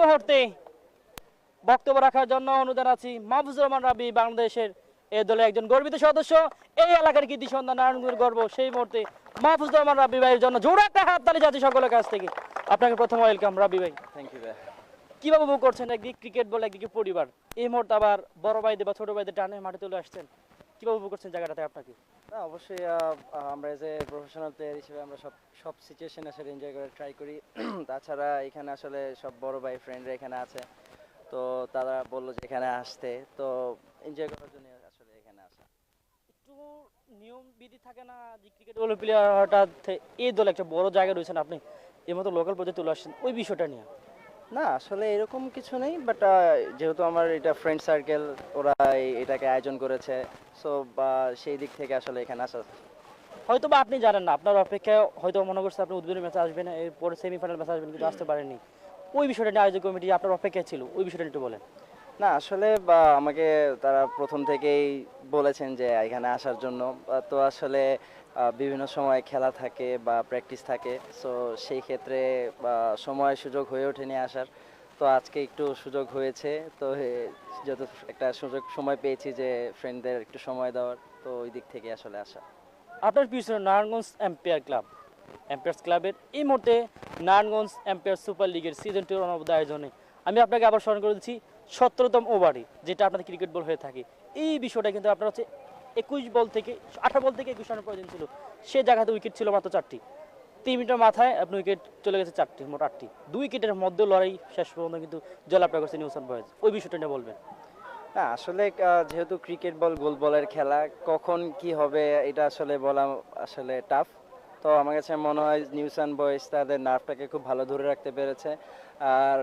মুহূর্তে বক্তব্য রাখার জন্য অনুদান আছি মাহফুজুর রহমান রাবি বাংলাদেশের এই দলের একজন গর্বিত সদস্য। এই এলাকার কৃতি সন্ধান নারায়ণগঞ্জের গর্ব। সেই মুহূর্তে মাহফুজুর রহমান রাবি ভাইয়ের জন্য জোড়া একটা হাত তালি যাচ্ছে সকলের কাছ থেকে। আপনাকে প্রথম ওয়েলকাম রাবি ভাই। থ্যাংক ইউ ভাই। কীভাবে উপভোগ করছেন? একদিক ক্রিকেট বল একদিকে পরিবার। এই মুহূর্তে আবার বড় ভাইদের বা ছোট ভাইদের টানে মাঠে তুলে আসছেন। কীভাবে উপভোগ করছেন জায়গাটাতে আপনাকে? না অবশ্যই আমরা এ প্রফেশনাল প্লেয়ার হিসেবে আমরা সব সব সিচুয়েশন আসলে এনজয় করে ট্রাই করি। তাছাড়া এখানে আসলে সব বড় ভাই ফ্রেন্ডরা এখানে আছে। তো তারা বলল যে এখানে আসতে। তো এনজয় করার জন্য আসলে এখানে আসা। একটু নিয়ম বিধি থাকে না যে ক্রিকেট বল প্লেয়ার হঠাৎ এই দলে একটা বড় জায়গায় রয়েছেন আপনি এর মতো লোকাল পর্যায়ে তুলে আসছেন ওই বিষয়টা নিয়ে। না, আসলে এরকম কিছু নেই বাট যেহেতু আমার এটা ফ্রেন্ড সার্কেল ওরা এটাকে আয়োজন করেছে সো সেই দিক থেকে আসলে এখানে আসা হয়তো বা আপনি জানেন না, আপনার অপেক্ষায় হয়তো মনে করছে আপনি উদ্বোধনী ম্যাচে আসবেন, এরপরে সেমিফাইনাল ম্যাচে আসবেন, কিন্তু আসতে পারেননি। ওই বিষয়টা নিয়ে আয়োজক কমিটি আপনার অপেক্ষায় ছিল, ওই বিষয়টা একটু বলেন। না, আসলে আমাকে তারা প্রথম থেকেই বলেছেন যে, এখানে আসার জন্য। তো আসলে বিভিন্ন সময় খেলা থাকে বা প্র্যাকটিস থাকে। সো সেই ক্ষেত্রে সময় সুযোগ হয়ে ওঠেনি আসার। তো আজকে একটু সুযোগ হয়েছে। তো যত একটা সুযোগ সময় পেয়েছি যে ফ্রেন্ডদের একটু সময় দেওয়ার, তো ওই দিক থেকে আসলে আসা। আপনার পিছনে নারায়ণগঞ্জ এম্পায়ার ক্লাব এম্পায়ার্স ক্লাবের এই মুহূর্তে নারায়ণগঞ্জ এম্পায়ার সুপার লিগের সিজন টুর অনবদ্য আয়োজনে আমি আপনাকে আবার স্মরণ করে দিচ্ছি, সতেরোতম ওভারই যেটা আপনাদের ক্রিকেট বল হয়ে থাকে, এই বিষয়টা কিন্তু আপনার হচ্ছে একুশ বল থেকে, আঠারো বল থেকে একুশ রানের প্রয়োজন ছিল। সে জায়গাতে উইকেট ছিল মাত্র চারটি। তিন মিনিটের মাথায় আপনি উইকেট চলে গেছে চারটি, মোট আটটি। দুই উইকেটের মধ্যে লড়াই শেষ পর্যন্ত কিন্তু জলাপটা করছে নিউসান বয়েজ। ওই বিষয়টা নিয়ে বলবেন। না, আসলে যেহেতু ক্রিকেট বল গোল বলের খেলা, কখন কি হবে, এটা আসলে বলা, আসলে টাফ তো আমার কাছে মনে হয় নিউস অ্যান্ড বয়েস তাদের নার্ভটাকে খুব ভালো ধরে রাখতে পেরেছে। আর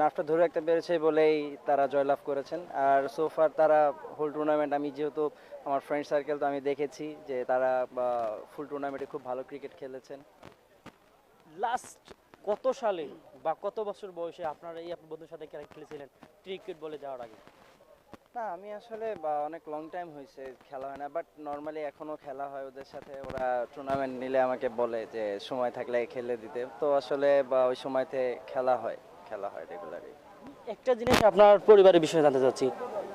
নার্ভটা ধরে রাখতে পেরেছে বলেই তারা জয়লাভ করেছেন। আর সোফার তারা হোল টুর্নামেন্ট আমি যেহেতু আমার ফ্রেন্ড সার্কেল তো আমি দেখেছি যে তারা ফুল টুর্নামেন্টে খুব ভালো ক্রিকেট খেলেছেন। লাস্ট কত সালে বা কত বছর বয়সে আপনারা এই আপনার বন্ধুর সাথে খেলা খেলেছিলেন? ক্রিকেট বলে যাওয়ার আগে। না আমি আসলে বা অনেক লং টাইম হয়েছে খেলা হয় না বাট নর্মালি এখনও খেলা হয় ওদের সাথে। ওরা টুর্নামেন্ট নিলে আমাকে বলে যে সময় থাকলে খেলে দিতে। তো আসলে বা ওই সময়তে খেলা হয় খেলা হয় রেগুলারই একটা জিনিস আপনার পরিবারের বিষয়ে জানতে চাচ্ছি।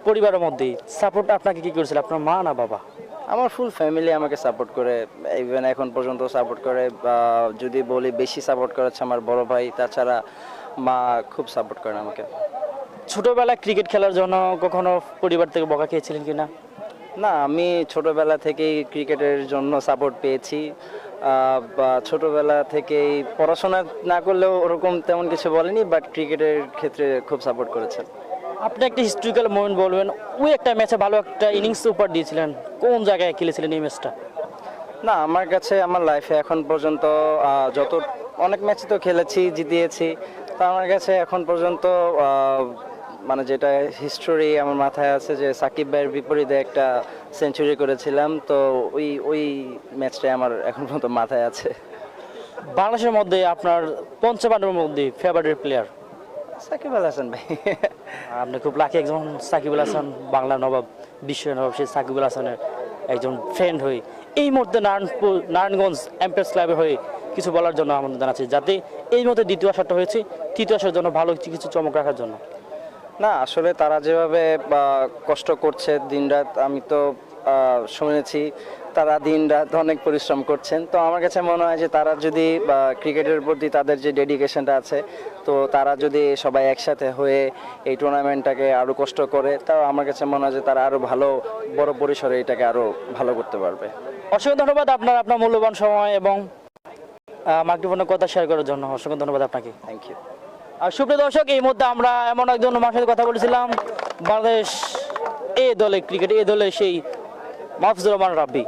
পরিবারের মধ্যেই সাপোর্ট আপনাকে কি করেছিল? আপনার মা না বাবা? আমার ফুল ফ্যামিলি আমাকে সাপোর্ট করে ইভেন এখন পর্যন্ত সাপোর্ট করে বা যদি বলি বেশি সাপোর্ট করেছে আমার বড় ভাই তাছাড়া মা খুব সাপোর্ট করে আমাকে। ছোটবেলায় ক্রিকেট খেলার জন্য কখনো পরিবার থেকে বকা খেয়েছিলেন কিনা? না না আমি ছোটবেলা থেকেই ক্রিকেটের জন্য সাপোর্ট পেয়েছি। বা ছোটবেলা থেকেই পড়াশোনা না করলেও ওরকম তেমন কিছু বলেনি বাট ক্রিকেটের ক্ষেত্রে খুব সাপোর্ট করেছেন। আপনি একটা হিস্ট্রিক্যাল মোমেন্ট বলবেন ওই একটা ম্যাচে ভালো একটা ইনিংস উপহার দিয়েছিলেন কোন জায়গায় খেলেছিলেন এই ম্যাচটা না আমার কাছে আমার লাইফে এখন পর্যন্ত যত অনেক ম্যাচে তো খেলেছি জিতিয়েছি তা আমার কাছে এখন পর্যন্ত মানে যেটা হিস্টোরি আমার মাথায় আছে যে সাকিব ভাইয়ের বিপরীতে একটা সেঞ্চুরি করেছিলাম তো ওই ওই ম্যাচটাই আমার এখন পর্যন্ত মাথায় আছে। বাংলাদেশের মধ্যে আপনার পঞ্চপাণ্ডবের মধ্যে ফেভারিট প্লেয়ার সাকিব আল হাসান ভাই। আপনি খুব লাকি একজন সাকিবুল হাসান বাংলা নবাব বিশ্বের নবাব সেই সাকিবুল হাসানের একজন ফ্রেন্ড হয়ে এই মুহূর্তে নারায়ণপুর নারায়ণগঞ্জ এমপেস ক্লাবে হয়ে কিছু বলার জন্য আমাদের জানাচ্ছি যাতে এই মধ্যে দ্বিতীয় আসারটা হয়েছে তৃতীয় আসার জন্য ভালো কিছু চমক রাখার জন্য। না আসলে তারা যেভাবে কষ্ট করছে দিনরাত আমি তো শুনেছি তারা দিনরাত অনেক পরিশ্রম করছেন। তো আমার কাছে মনে হয় যে তারা যদি বা, ক্রিকেটের প্রতি তাদের যে ডেডিকেশনটা আছে তো তারা যদি সবাই একসাথে হয়ে এই টুর্নামেন্টটাকে আরও কষ্ট করে তাও আমার কাছে মনে হয় যে তারা আরও ভালো বড় পরিসরে এটাকে আরও ভালো করতে পারবে। অসংখ্য ধন্যবাদ আপনার আপনার মূল্যবান সময় এবং মাইক্রোফোনের কথা শেয়ার করার জন্য। অসংখ্য ধন্যবাদ আপনাকে। থ্যাংক ইউ সুপ্রিয় দর্শক, এই মধ্যে আমরা এমন একজন মানুষের সাথে কথা বলেছিলাম, বাংলাদেশ এ দলে ক্রিকেট এ দলে সেই মাহফুজুর রহমান রাব্বি।